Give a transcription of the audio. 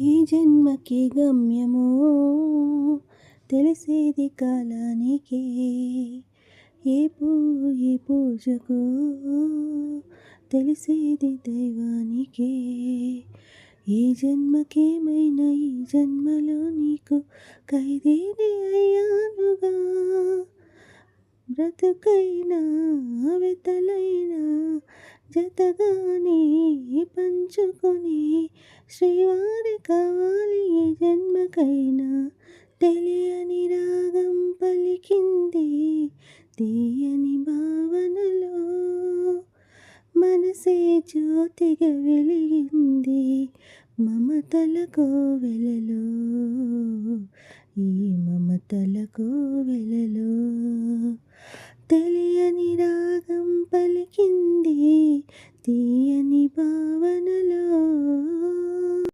ఈ జన్మకి గమ్యము తెలిసేది కాలానికే. ఏ పువ్వు ఈ పూజకు తెలిసేది దైవానికే. ఈ జన్మకేమైనా ఈ జన్మలో నీకు ఖైదీని అయ్యానుగా. బ్రతుకైనా వెతలై జతగానే పంచుకొని శ్రీవారి కావాలి ఈ జన్మకైనా తెలియని రాగం పలికింది తీయని భావనలో మనసే జ్యోతిగా వెలిగింది మమతల కోవెలలో. ఈ మమతల కోవెలలో తెలియని రాగం తీయని భావనలో